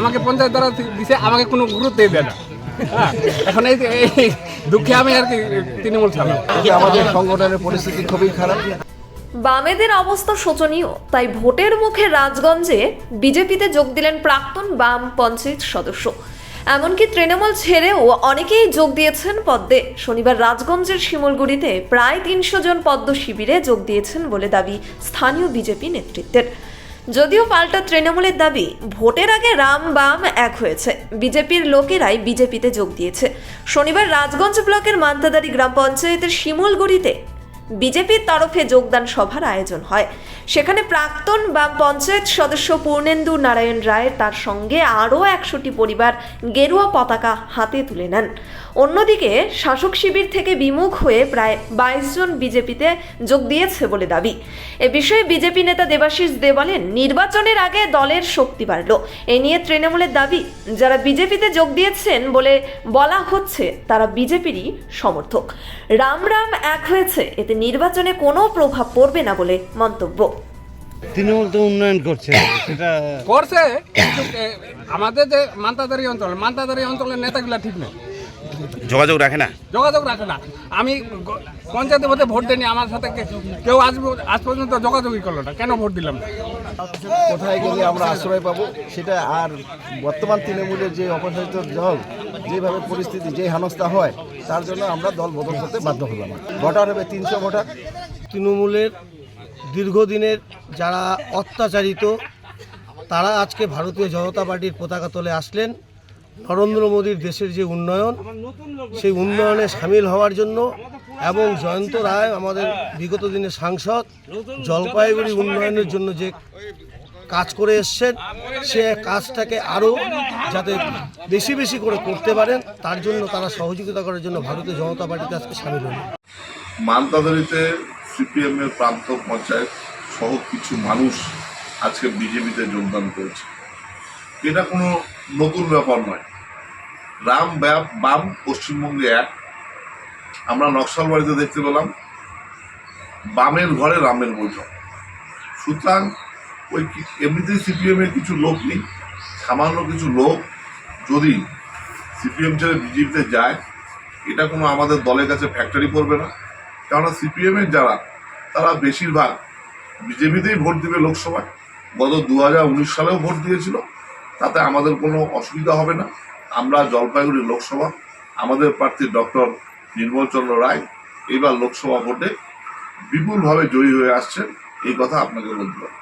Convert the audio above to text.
আমাকে পঞ্চায়েত দ্বারা দিছে আমাকে কোনো গুরুত্বই দেয় না। হ্যাঁ, এখন এই এই দুঃখে আমি আর কি তৃণমূল ছাড়লাম। আমাদের সংগঠনের পরিস্থিতি খুবই খারাপ। বামেদের অবস্থা শোচনীয় তাই ভোটের মুখে রাজগঞ্জে বিজেপিতে যোগ দিলেন প্রাক্তন বাম পঞ্চায়েত সদস্য। এমনকি তৃণমূল ছেড়েও অনেকেই যোগ দিয়েছেন পদ্মে। শনিবার রাজগঞ্জের শিমলগুড়িতে প্রায় তিনশো জন পদ্ম শিবিরে যোগ দিয়েছেন বলে দাবি স্থানীয় বিজেপি নেতৃত্বের। যদিও পাল্টা তৃণমূলের দাবি, ভোটের আগে রাম বাম এক হয়েছে। বিজেপির লোকেরাই বিজেপিতে যোগ দিয়েছে। শনিবার রাজগঞ্জ ব্লকের মান্তাদারি গ্রাম পঞ্চায়েতের শিমুলগুড়িতে বিজেপির তরফে যোগদান সভার আয়োজন হয়। সেখানে প্রাক্তন বাম পঞ্চায়েত সদস্য পূর্ণেন্দু নারায়ণ রায় তার সঙ্গে আরও একশোটি পরিবার গেরুয়া পতাকা হাতে তুলে নেন। অন্যদিকে শাসক শিবির থেকে বিমুখ হয়ে প্রায় বাইশ জন বিজেপিতে যোগ দিয়েছে বলে দাবি। এ বিষয়ে বিজেপি নেতা দেবাশিস দে বলেন, নির্বাচনের আগে দলের শক্তি বাড়ল। এ নিয়ে তৃণমূলের দাবি, যারা বিজেপিতে যোগ দিয়েছেন বলে বলা হচ্ছে, তারা বিজেপিরই সমর্থক। রাম রাম এক হয়েছে, এতে নির্বাচনে কোনো প্রভাব পড়বে না বলে মন্তব্য। তৃণমূল তো উন্নয়ন করছে সেটা করছে আমাদের যে মান্তাদারি অঞ্চল মান্তাদারি অঞ্চলের নেতাগুলা ঠিক নেই। যোগাযোগ রাখে না? যোগাযোগ রাখে না। আমি পঞ্চায়েতে ভোটে ভোট দেয়নি আমার সাথে কেউ আজ আজ পর্যন্ত যোগাযোগই করল না কেন ভোট দিলাম না? কোথায় গেলে আমরা আশ্রয় পাবো সেটা আর বর্তমান তৃণমূলের যে অপসারিত দল যেভাবে পরিস্থিতি যে হেনস্থা হয়, তার জন্য আমরা দল বদল করতে বাধ্য হলাম। ভোটার হবে তিনশো ভোটার। তৃণমূলের দীর্ঘদিনের যারা অত্যাচারিত, তারা আজকে ভারতীয় জনতা পার্টির পতাকা তলে আসলেন। নরেন্দ্র মোদীর দেশের যে উন্নয়ন, সেই উন্নয়নে সামিল হওয়ার জন্য এবং জয়ন্ত রায়, আমাদের বিগত দিনের সাংসদ, জলপাইগুড়ি উন্নয়নের জন্য যে কাজ করে এসছেন, সে কাজটাকে আরও যাতে বেশি বেশি করে করতে পারেন, তার জন্য তারা সহযোগিতা করার জন্য ভারতীয় জনতা পার্টিতে আজকে সামিল হলেন। মালদাদারিতে সিপিএম এর প্রান্ত পঞ্চায়েত সহ কিছু মানুষ আজকে বিজেপিতে যোগদান করেছে। এটা কোনো নতুন ব্যাপার নয়। রাম ব্যাপ বাম, পশ্চিমবঙ্গে এক। আমরা নকশালবাড়িতে দেখতে পেলাম, বামের ঘরে রামের বৈঠক। সুতরাং ওই এমনিতেই সিপিএম এর কিছু লোক নেই। সামান্য কিছু লোক যদি সিপিএম ছেড়ে বিজেপিতে যায়, এটা কোনো আমাদের দলের কাছে ফ্যাক্টরি পড়বে না। কেননা সিপিএম এর যারা, তারা বেশিরভাগ বিজেপিতেই ভোট দিবে লোকসভায়। গত দু হাজার উনিশ সালেও ভোট দিয়েছিল। তাতে আমাদের কোনো অসুবিধা হবে না। আমরা জলপাইগুড়ি লোকসভা, আমাদের প্রার্থী ডক্টর নির্মলচন্দ্র রায় এবার লোকসভা ভোটে বিপুলভাবে জয়ী হয়ে আসছেন। এই কথা আপনাকে বলতে পারি